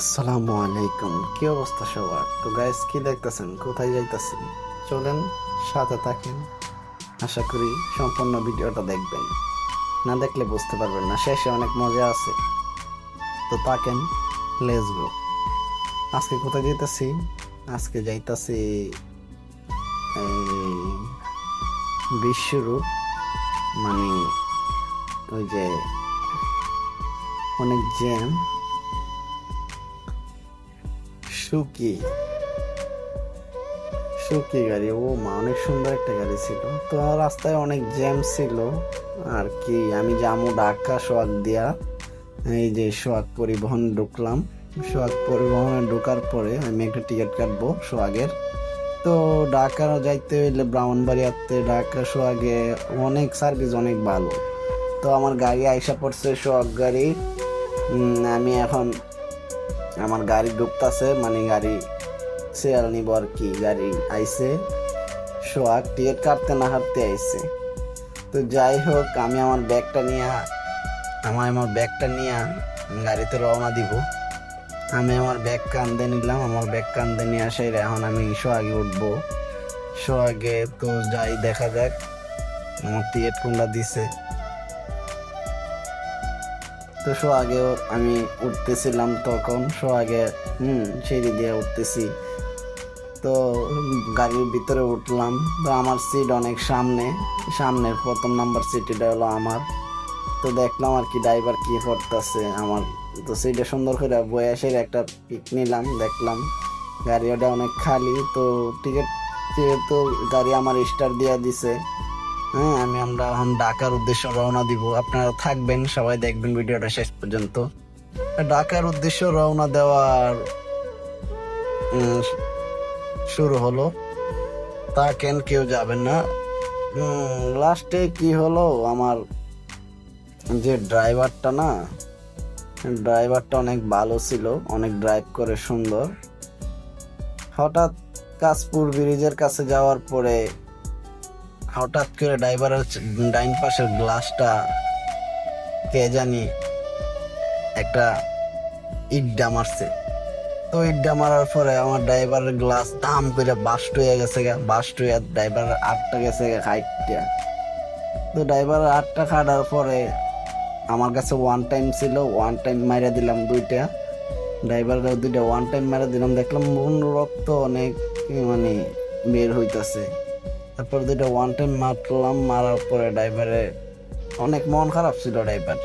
আসসালামু আলাইকুম। কি অবস্থা সবার? তো গাইস কি দেখতেছেন? কোথায় যাইতাছি চলেন সাথে থাকেন। আশা করি সম্পূর্ণ ভিডিওটা দেখবেন। না দেখলে বুঝতে পারবেন না, শেষে অনেক মজা আছে। তো থাকেন লেস গো আজকে কোথায় যাইতাছি? আজকে যাইতাছি, এই বিশ্বরূপ মানে ওই যে অনেক জ্যাম সুকি। সুকি গাড়ি, ও মা, অনেক সুন্দর একটা গাড়ি ছিল। তো রাস্তায় অনেক জ্যাম ছিল, আর কি, আমি যাব ঢাকা, সোয়াগ দিয়া। এই যে সোয়াগ পরিবহন ঢুকলাম। সোয়াগ পরিবহনে ঢোকার পরে আমি একটা টিকিট কাটবো সোয়াগের। তো ঢাকা যাইতে হইলে ব্রাহ্মণবাড়িয়াতে ঢাকা, সোয়াগে অনেক সার্ভিস অনেক ভালো। তো আমার গাড়ি আইসা পড়ছে সোয়াগ গাড়ি। আমি এখন আমার গাড়ি ঢুকতাছে মানে গাড়ি সেয়াল নিব আর কি, গাড়ি আইছে। সোয়াগ টিকিট কাটতে না হাঁটতে আইসে তো যাই হোক, আমি আমার ব্যাগটা নিয়ে আমার আমার ব্যাগটা নিয়ে গাড়িতে রওনা দিব। আমি আমার ব্যাগ কান্দে নিলাম, আমার ব্যাগ কান্দে নিয়ে আসাই এখন আমি সোয়াগে উঠবো। সোয়াগে তো যাই, দেখা যাক। আমার টিকিট কোনটা দিছে। তো শো আগেও আমি উঠতেছিলাম তখন, শো আগে, হুম সিঁড়ি দিয়ে উঠতেছি। তো গাড়ির ভিতরে উঠলাম, তো আমার সিট অনেক সামনে, সামনের প্রথম নাম্বার সিটটা হলো আমার। তো দেখলাম আর কি ড্রাইভার কি করতেছে আমার। তো সিটে সুন্দর করে বয়াসের একটা পিক নিলাম, দেখলাম গাড়ি ওটা অনেক খালি, তো টিকিট যেহেতু গাড়ি আমার স্টার দিয়ে দিছে হ্যাঁ আমি আমরা এখন ঢাকার উদ্দেশ্যে রওনা দিব। আপনারা থাকবেন, সবাই দেখবেন ভিডিওটা শেষ পর্যন্ত। ঢাকার উদ্দেশ্যে রওনা দেওয়ার শুরু হলো। তা কেন কেউ যাবেন না? লাস্টে কি হলো? আমার যে ড্রাইভারটা না, ড্রাইভারটা অনেক ভালো ছিল, অনেক ড্রাইভ করে সুন্দর। হঠাৎ কাশপুর ব্রিজের কাছে যাওয়ার পরে হঠাৎ করে ড্রাইভারের ডাইন পাশের গ্লাসটা কে জানি একটা ইড্ডা মারছে। তো ইড্ডা মারার পরে আমার ড্রাইভারের গ্লাস দাম করে বাস্ট হয়ে গেছে গা, বাস্ট হয়ে ড্রাইভার আটটা গেছে গা খাইটটা তো ড্রাইভার আটটা খাটার পরে আমার কাছে ওয়ান টাইম ছিল ওয়ান টাইম মাইরা দিলাম দুইটা। ড্রাইভারের দুইটা ওয়ান টাইম মারা দিলাম, দেখলাম মন রক্ত অনেক মানে বের হইতাছে। তারপর দুইটা ওয়ান টাইম মারলাম, মারার পরে ড্রাইভারে অনেক মন খারাপ ছিল ড্রাইভার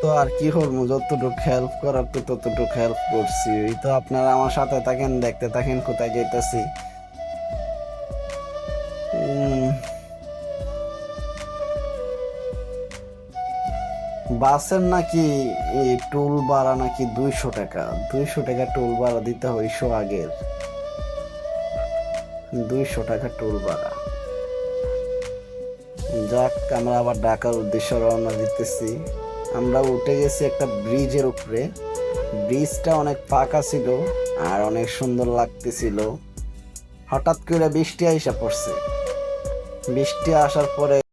তো আর কি করব, যতটুকু হেল্প করার তো ততটুকু হেল্প করছি। এই তো আপনারা আমার সাথে থাকেন, দেখতে থাকেন, কোথায় যেতেছি বাসের নাকি টোল ভাড়া নাকি দুইশো টাকা। দুইশো টাকা টোল ভাড়া দিতে হয় আগের। দুইশো টাকা টোল ভাড়া। যাক, আমরা আবার ঢাকার উদ্দেশ্যে রওনা দিতেছি। আমরা উঠে গেছি একটা ব্রিজের উপরে। ব্রিজটা অনেক ফাঁকা ছিল আর অনেক সুন্দর লাগতেছিল। হঠাৎ করে বৃষ্টি আইসা পড়ছে। বৃষ্টি আসার পরে